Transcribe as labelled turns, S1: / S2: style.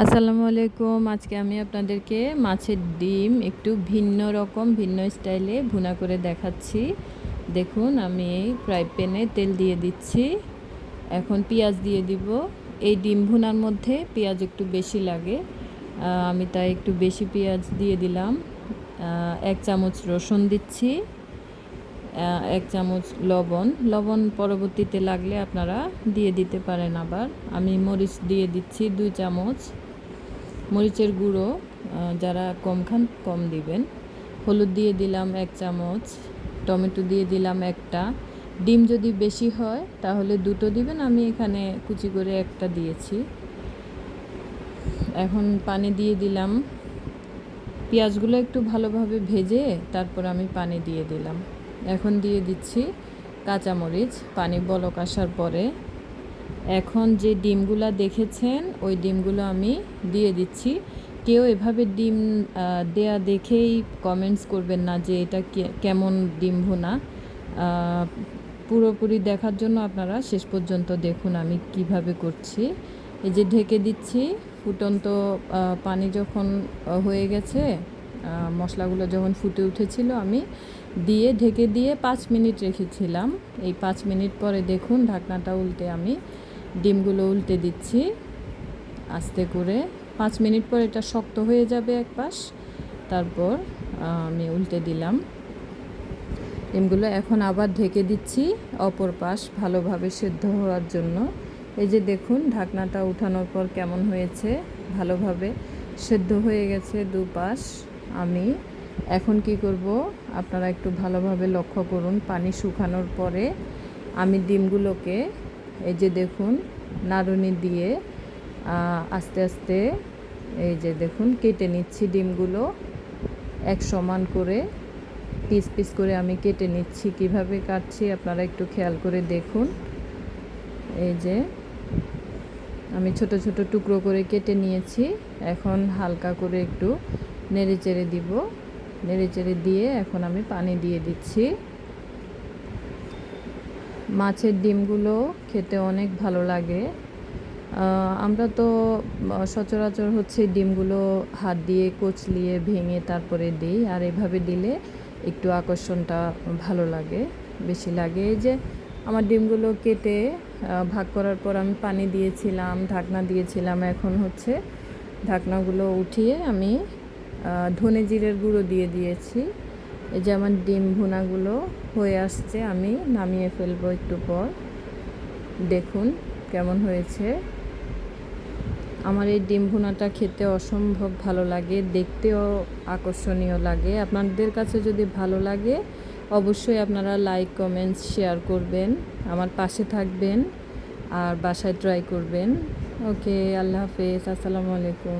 S1: আসসালামু আলাইকুম। আজকে আমি আপনাদেরকে মাছের ডিম একটু ভিন্ন রকম, ভিন্ন স্টাইলে ভুনা করে দেখাচ্ছি। দেখুন, আমি ফ্রাই প্যানে তেল দিয়ে দিচ্ছি। এখন পেঁয়াজ দিয়ে দিব। এই ডিম ভুনার মধ্যে পেঁয়াজ একটু বেশি লাগে। আমি তাই একটু বেশি পেঁয়াজ দিয়ে দিলাম। এক চামচ রসুন দিচ্ছি। এক চামচ লবণ। লবণ পরবর্তীতে লাগলে আপনারা দিয়ে দিতে পারেন আবার। আমি মরিচ দিয়ে দিচ্ছি দুই চামচ। মরিচের গুঁড়ো যারা কম খান কম দিবেন। হলুদ দিয়ে দিলাম এক চামচ, টমেটো দিয়ে দিলাম একটা। ডিম যদি বেশি হয়, তাহলে দুটো দিবেন, আমি এখানে কুচি করে একটা দিয়েছি। এখন পানি দিয়ে দিলাম। পেঁয়াজগুলো একটু ভালোভাবে ভেজে তারপর আমি পানি দিয়ে দিলাম। এখন দিয়ে দিচ্ছি কাঁচামরিচ, পানি বলক আসার পরে। এখন যে ডিমগুলো দেখেছেন, ওই ডিমগুলো আমি দিয়ে দিচ্ছি। কেউ এভাবে ডিম দেয়া দেখেই কমেন্টস করবেন না যে এটা কেমন ডিম ভুনা। পুরোপুরি দেখার জন্য আপনারা শেষ পর্যন্ত দেখুন আমি কীভাবে করছি। এই যে ঢেকে দিচ্ছি, ফুটন্ত পানি যখন হয়ে গেছে মশলাগুলো যখন ফুটে উঠেছিল, আমি দিয়ে ঢেকে দিয়ে পাঁচ মিনিট রেখেছিলাম। এই পাঁচ মিনিট পরে দেখুন, ঢাকনাটা উল্টে আমি ডিমগুলো উল্টে দিচ্ছি আস্তে করে। পাঁচ মিনিট পর এটা শক্ত হয়ে যাবে এক পাশ। তারপর আমি উল্টে দিলাম। ডিমগুলো এখন আবার ঢেকে দিচ্ছি অপর পাশ ভালোভাবে সেদ্ধ হওয়ার জন্য। এই যে দেখুন, ঢাকনাটা উঠানোর পর কেমন হয়েছে, ভালোভাবে সেদ্ধ হয়ে গেছে দুপাশ। আমি। এখন কি করব? আপনারা একটু ভালোভাবে লক্ষ্য করুন, পানি শুকানোর পরে আমি ডিমগুলোকে এই যে দেখুন, নাড়ুনি দিয়ে আস্তে আস্তে এই যে দেখুন, কেটে নিচ্ছি ডিমগুলো। এক সমান করে পিস পিস করে আমি কেটে নিচ্ছি। কীভাবে কাটছি আপনারা একটু খেয়াল করে দেখুন। এই যে আমি ছোট ছোট টুকরো করে কেটে নিয়েছি। এখন হালকা করে একটু নেড়ে চেড়ে দিব। নেড়ে চেড়ে দিয়ে এখন আমি পানি দিয়ে দিচ্ছি। মাছের ডিমগুলো খেতে অনেক ভালো লাগে। আমরা তো সচরাচর হচ্ছে ডিমগুলো হাত দিয়ে কচলিয়ে ভেঙে তারপরে দিই, আর এভাবে দিলে একটু আকর্ষণটা ভালো লাগে, বেশি লাগে। এই যে আমার ডিমগুলো কেটে ভাগ করার পর আমি পানি দিয়েছিলাম, ঢাকনা দিয়েছিলাম, এখন হচ্ছে ঢাকনাগুলো উঠিয়ে আমি ধনে জিরের গুঁড়ো দিয়ে দিয়েছি। এই যে আমার ডিম ভুনাগুলো হয়ে আসছে, আমি নামিয়ে ফেলব একটু পর। দেখুন কেমন হয়েছে। আমার এই ডিম ভুনাটা খেতে অসম্ভব ভালো লাগে, দেখতেও আকর্ষণীয় লাগে। আপনাদের কাছে যদি ভালো লাগে, অবশ্যই আপনারা লাইক, কমেন্টস, শেয়ার করবেন, আমার পাশে থাকবেন আর বাসায় ট্রাই করবেন। ওকে, আল্লাহ হাফেজ, আসসালামু আলাইকুম।